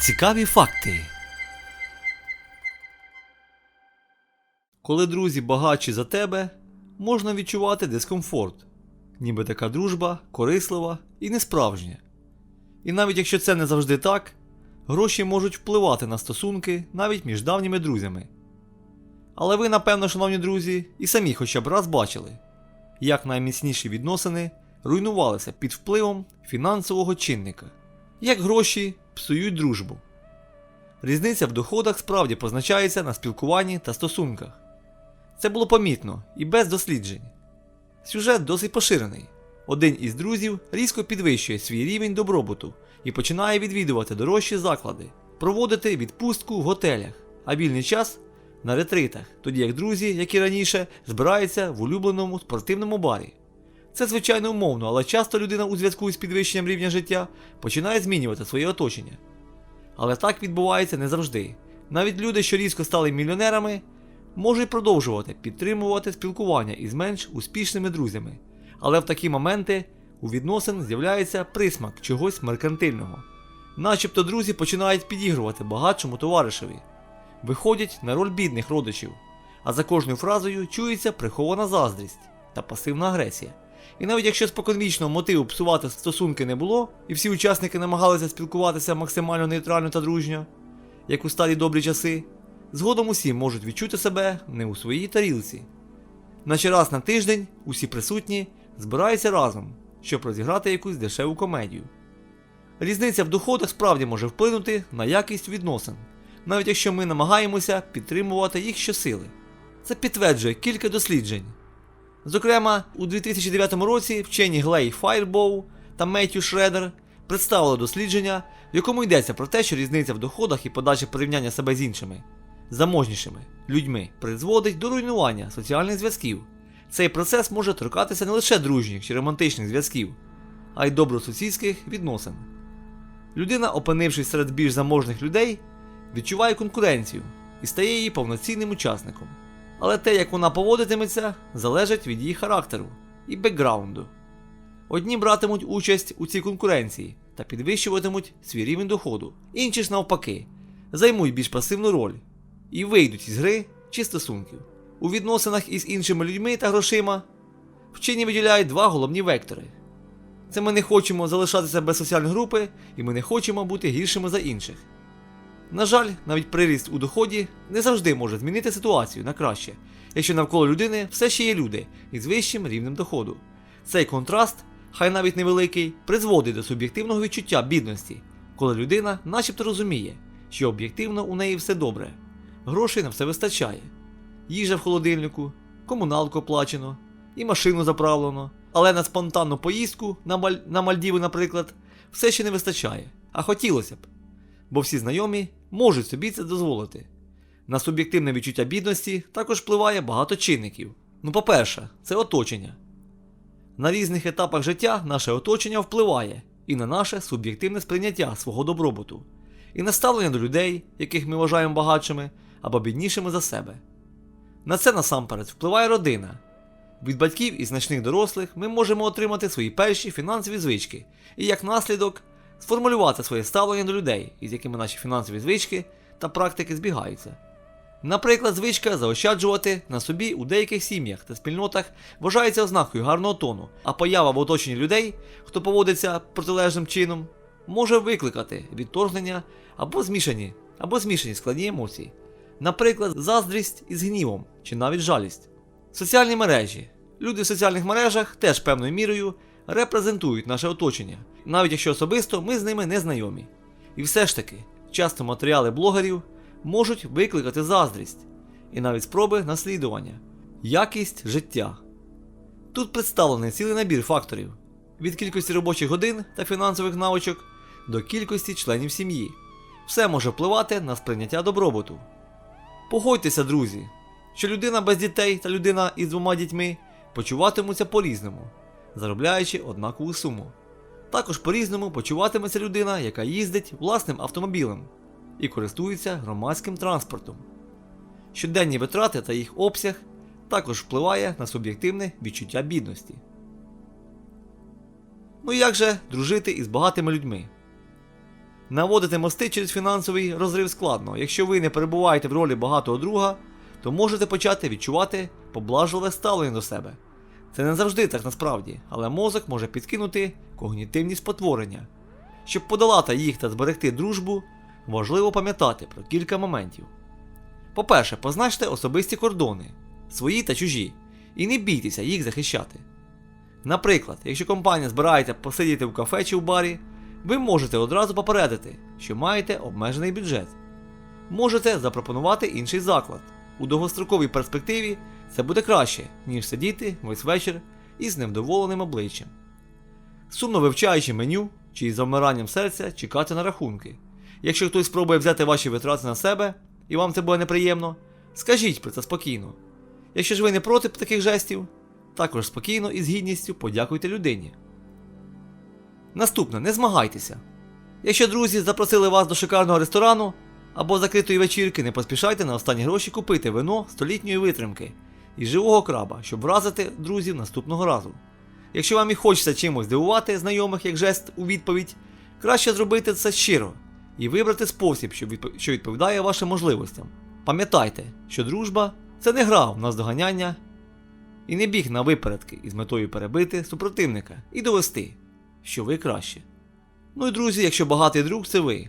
Цікаві факти. Коли друзі багатші за тебе, можна відчувати дискомфорт, ніби така дружба корислива і несправжня. І навіть якщо це не завжди так, гроші можуть впливати на стосунки навіть між давніми друзями. Але ви, напевно, шановні друзі, і самі хоча б раз бачили, як найміцніші відносини руйнувалися під впливом фінансового чинника, як гроші псують дружбу. Різниця в доходах справді позначається на спілкуванні та стосунках. Це було помітно і без досліджень. Сюжет досить поширений. Один із друзів різко підвищує свій рівень добробуту і починає відвідувати дорожчі заклади, проводити відпустку в готелях, а вільний час на ретритах, тоді як друзі, як і раніше, збираються в улюбленому спортивному барі. Це звичайно умовно, але часто людина у зв'язку з підвищенням рівня життя починає змінювати своє оточення. Але так відбувається не завжди. Навіть люди, що різко стали мільйонерами, можуть продовжувати підтримувати спілкування із менш успішними друзями. Але в такі моменти у відносин з'являється присмак чогось меркантильного. Начебто друзі починають підігрувати багатшому товаришеві, виходять на роль бідних родичів, а за кожною фразою чується прихована заздрість та пасивна агресія. І навіть якщо споконвічного мотиву псувати стосунки не було, і всі учасники намагалися спілкуватися максимально нейтрально та дружньо, як у старі добрі часи, згодом усі можуть відчути себе не у своїй тарілці. Наче раз на тиждень усі присутні збираються разом, щоб розіграти якусь дешеву комедію. Різниця в доходах справді може вплинути на якість відносин, навіть якщо ми намагаємося підтримувати їх щосили. Це підтверджує кілька досліджень. Зокрема, у 2009 році вчені Глей Файрбоу та Меттю Шредер представили дослідження, в якому йдеться про те, що різниця в доходах і подача порівняння себе з іншими, заможнішими людьми призводить до руйнування соціальних зв'язків. Цей процес може торкатися не лише дружніх чи романтичних зв'язків, а й добросусідських відносин. Людина, опинившись серед більш заможних людей, відчуває конкуренцію і стає її повноцінним учасником. Але те, як вона поводитиметься, залежить від її характеру і бекграунду. Одні братимуть участь у цій конкуренції та підвищуватимуть свій рівень доходу, інші ж навпаки, займуть більш пасивну роль і вийдуть із гри чи стосунків. У відносинах із іншими людьми та грошима вчені виділяють два головні вектори. Це ми не хочемо залишатися без соціальної групи, і ми не хочемо бути гіршими за інших. На жаль, навіть приріст у доході не завжди може змінити ситуацію на краще, якщо навколо людини все ще є люди із вищим рівнем доходу. Цей контраст, хай навіть невеликий, призводить до суб'єктивного відчуття бідності, коли людина начебто розуміє, що об'єктивно у неї все добре, грошей на все вистачає, їжа в холодильнику, комуналку оплачено і машину заправлено, але на спонтанну поїздку на, Маль... на Мальдіви, наприклад, все ще не вистачає, а хотілося б бо всі знайомі можуть собі це дозволити. На суб'єктивне відчуття бідності також впливає багато чинників. Ну, по-перше, це оточення. На різних етапах життя наше оточення впливає і на наше суб'єктивне сприйняття свого добробуту, і на ставлення до людей, яких ми вважаємо багатшими або біднішими за себе. На це насамперед впливає родина. Від батьків і значних дорослих ми можемо отримати свої перші фінансові звички, і як наслідок сформулювати своє ставлення до людей, із якими наші фінансові звички та практики збігаються. Наприклад, звичка заощаджувати на собі у деяких сім'ях та спільнотах вважається ознакою гарного тону, а поява в оточенні людей, хто поводиться протилежним чином, може викликати відторгнення або змішані, або змішані складні емоції. Наприклад, заздрість із гнівом чи навіть жалість. Соціальні мережі. Люди в соціальних мережах теж певною мірою репрезентують наше оточення, навіть якщо особисто ми з ними не знайомі. І все ж таки, часто матеріали блогерів можуть викликати заздрість і навіть спроби наслідування, якість життя. Тут представлений цілий набір факторів від кількості робочих годин та фінансових навичок до кількості членів сім'ї. Все може впливати на сприйняття добробуту. Погодьтеся, друзі, що людина без дітей та людина із двома дітьми почуватимуться по-різному заробляючи однакову суму. Також по-різному почуватиметься людина, яка їздить власним автомобілем і користується громадським транспортом. Щоденні витрати та їх обсяг також впливає на суб'єктивне відчуття бідності. Ну як же дружити із багатими людьми? Наводити мости через фінансовий розрив складно. Якщо ви не перебуваєте в ролі багатого друга, то можете почати відчувати поблажливе ставлення до себе. Це не завжди так насправді, але мозок може підкинути когнітивні спотворення. Щоб подолати їх та зберегти дружбу, важливо пам'ятати про кілька моментів. По-перше, позначте особисті кордони, свої та чужі, і не бійтеся їх захищати. Наприклад, якщо компанія збирається посидіти в кафе чи в барі, ви можете одразу попередити, що маєте обмежений бюджет. Можете запропонувати інший заклад. У довгостроковій перспективі це буде краще, ніж сидіти весь вечір із невдоволеним обличчям. Сумно вивчаючи меню чи із завмиранням серця чекати на рахунки. Якщо хтось спробує взяти ваші витрати на себе і вам це буде неприємно, скажіть про це спокійно. Якщо ж ви не проти таких жестів, також спокійно і з гідністю подякуйте людині. Наступне, не змагайтеся. Якщо друзі запросили вас до шикарного ресторану або закритої вечірки, не поспішайте на останні гроші купити вино столітньої витримки і живого краба, щоб вразити друзів наступного разу. Якщо вам і хочеться чимось здивувати знайомих як жест у відповідь, краще зробити це щиро і вибрати спосіб, що відповідає вашим можливостям. Пам'ятайте, що дружба це не гра в наздоганяння і не біг на випередки із метою перебити супротивника і довести, що ви краще. Ну і друзі, якщо багатий друг, це ви.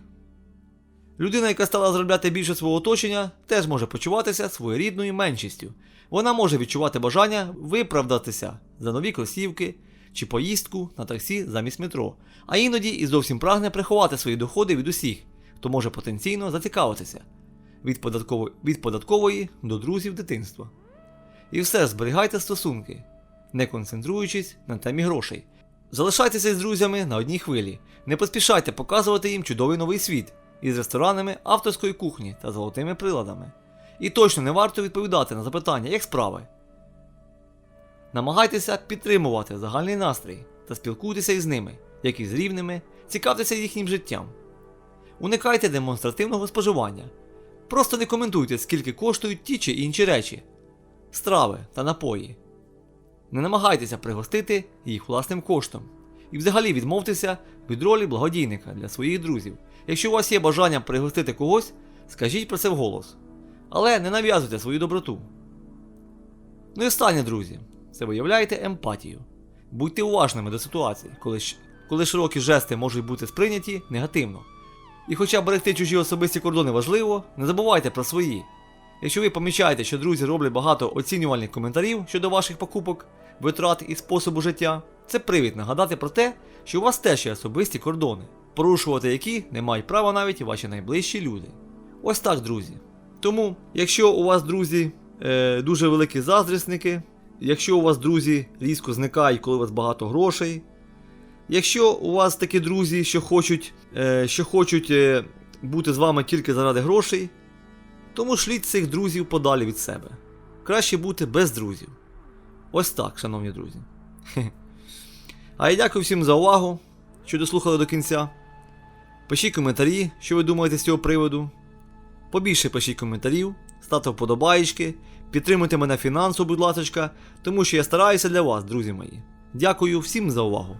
Людина, яка стала заробляти більше свого оточення, теж може почуватися своєрідною меншістю. Вона може відчувати бажання виправдатися за нові кросівки чи поїздку на таксі замість метро, а іноді і зовсім прагне приховати свої доходи від усіх, хто може потенційно зацікавитися від податкової, від податкової до друзів дитинства. І все зберігайте стосунки, не концентруючись на темі грошей. Залишайтеся з друзями на одній хвилі, не поспішайте показувати їм чудовий новий світ із ресторанами авторської кухні та золотими приладами. І точно не варто відповідати на запитання, як справи. Намагайтеся підтримувати загальний настрій та спілкуйтеся із ними, як із рівними, цікавтеся їхнім життям. Уникайте демонстративного споживання. Просто не коментуйте, скільки коштують ті чи інші речі, страви та напої. Не намагайтеся пригостити їх власним коштом. І взагалі відмовтеся від ролі благодійника для своїх друзів. Якщо у вас є бажання пригостити когось, скажіть про це вголос. Але не нав'язуйте свою доброту. Ну і останнє, друзі, це виявляйте емпатію. Будьте уважними до ситуації, коли, коли широкі жести можуть бути сприйняті негативно. І хоча берегти чужі особисті кордони важливо, не забувайте про свої. Якщо ви помічаєте, що друзі роблять багато оцінювальних коментарів щодо ваших покупок, витрат і способу життя, це привід нагадати про те, що у вас теж є особисті кордони, порушувати які не мають права навіть ваші найближчі люди. Ось так, друзі. Тому, якщо у вас, друзі, е, дуже великі заздрісники, якщо у вас друзі різко зникають, коли у вас багато грошей, якщо у вас такі друзі, що хочуть, е, що хочуть е, бути з вами тільки заради грошей, тому шліть цих друзів подалі від себе. Краще бути без друзів. Ось так, шановні друзі. А я дякую всім за увагу, що дослухали до кінця. Пишіть коментарі, що ви думаєте з цього приводу. Побільше пишіть коментарів, ставте вподобаєчки, підтримуйте мене фінансово, будь ласка, тому що я стараюся для вас, друзі мої. Дякую всім за увагу.